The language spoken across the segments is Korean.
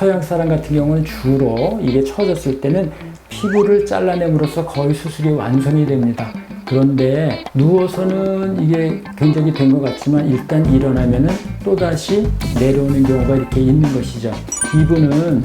서양 사람 같은 경우는 주로 이게 처졌을 때는 피부를 잘라냄으로써 거의 수술이 완성이 됩니다. 그런데 누워서는 이게 굉장히 된 것 같지만 일단 일어나면은 또다시 내려오는 경우가 이렇게 있는 것이죠. 이분은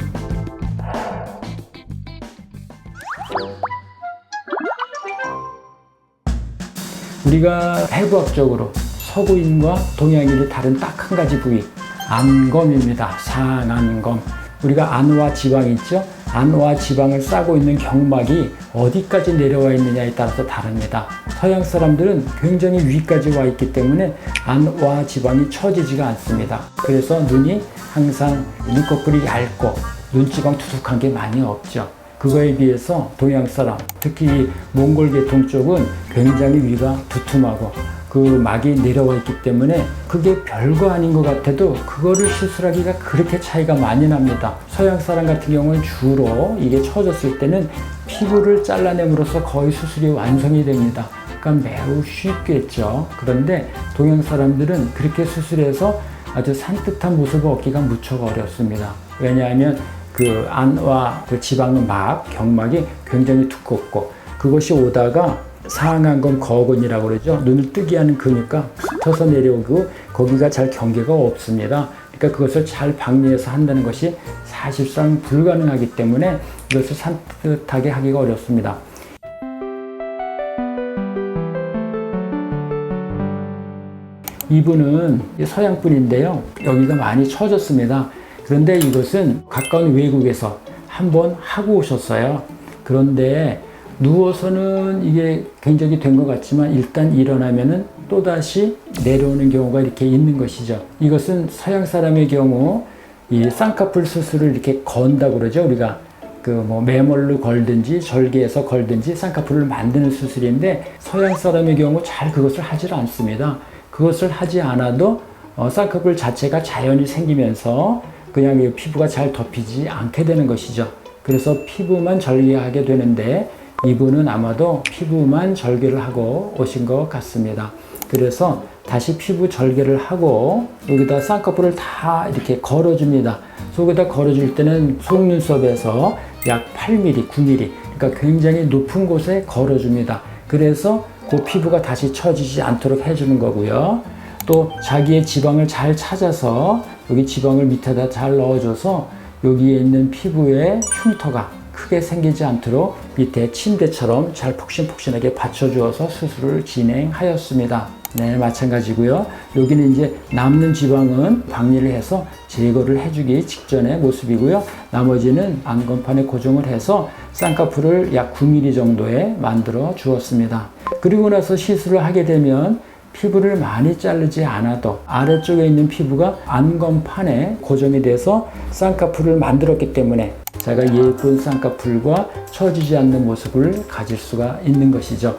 우리가 해부학적으로 서구인과 동양인이 다른 딱 한 가지 부위 안검입니다. 상안검. 우리가 안과 지방 있죠? 안과 지방을 싸고 있는 경막이 어디까지 내려와 있느냐에 따라서 다릅니다. 서양 사람들은 굉장히 위까지 와 있기 때문에 안과 지방이 처지지가 않습니다. 그래서 눈이 항상 눈꺼풀이 얇고 눈지방 투둑한 게 많이 없죠. 그거에 비해서 동양 사람, 특히 몽골 계통 쪽은 굉장히 위가 두툼하고 그 막이 내려와 있기 때문에 그게 별거 아닌 것 같아도 그거를 시술하기가 그렇게 차이가 많이 납니다. 서양 사람 같은 경우는 주로 이게 처졌을 때는 피부를 잘라냄으로써 거의 수술이 완성이 됩니다. 그러니까 매우 쉽겠죠. 그런데 동양 사람들은 그렇게 수술해서 아주 산뜻한 모습을 얻기가 무척 어렵습니다. 왜냐하면 그 안와 그 지방 막, 경막이 굉장히 두껍고 그것이 오다가 상안검 거근이라고 그러죠. 눈을 뜨게 하는 근육과 붙어서 내려오고 거기가 잘 경계가 없습니다. 그러니까 그것을 잘 방리해서 한다는 것이 사실상 불가능하기 때문에 이것을 산뜻하게 하기가 어렵습니다. 이분은 서양 분인데요. 여기가 많이 처졌습니다. 그런데 이것은 가까운 외국에서 한번 하고 오셨어요. 그런데 누워서는 이게 굉장히 된 것 같지만 일단 일어나면은 또다시 내려오는 경우가 이렇게 있는 것이죠. 이것은 서양 사람의 경우 이 쌍꺼풀 수술을 이렇게 건다고 그러죠. 우리가 그 뭐 매몰로 걸든지 절개해서 걸든지 쌍꺼풀을 만드는 수술인데 서양 사람의 경우 잘 그것을 하질 않습니다. 그것을 하지 않아도 어, 쌍꺼풀 자체가 자연히 생기면서 그냥 이 피부가 잘 덮이지 않게 되는 것이죠. 그래서 피부만 절개하게 되는데 이분은 아마도 피부만 절개를 하고 오신 것 같습니다. 그래서 다시 피부 절개를 하고 여기다 쌍꺼풀을 다 이렇게 걸어줍니다. 속에다 걸어줄 때는 속눈썹에서 약 8mm, 9mm, 그러니까 굉장히 높은 곳에 걸어줍니다. 그래서 그 피부가 다시 처지지 않도록 해주는 거고요. 또 자기의 지방을 잘 찾아서 여기 지방을 밑에다 잘 넣어줘서 여기에 있는 피부에 흉터가 크게 생기지 않도록 밑에 침대처럼 잘 폭신폭신하게 받쳐주어서 수술을 진행하였습니다. 네, 마찬가지고요. 여기는 이제 남는 지방은 방리를 해서 제거를 해주기 직전의 모습이고요. 나머지는 안건판에 고정을 해서 쌍꺼풀을 약 9mm 정도에 만들어 주었습니다. 그리고 나서 시술을 하게 되면 피부를 많이 자르지 않아도 아래쪽에 있는 피부가 안건판에 고정이 돼서 쌍꺼풀을 만들었기 때문에 제가 예쁜 쌍꺼풀과 처지지 않는 모습을 가질 수가 있는 것이죠.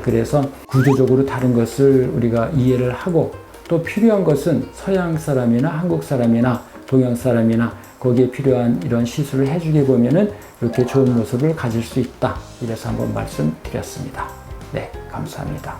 그래서 구조적으로 다른 것을 우리가 이해를 하고 또 필요한 것은 서양 사람이나 한국 사람이나 동양 사람이나 거기에 필요한 이런 시술을 해주게 보면은 이렇게 좋은 모습을 가질 수 있다. 이래서 한번 말씀드렸습니다. 네, 감사합니다.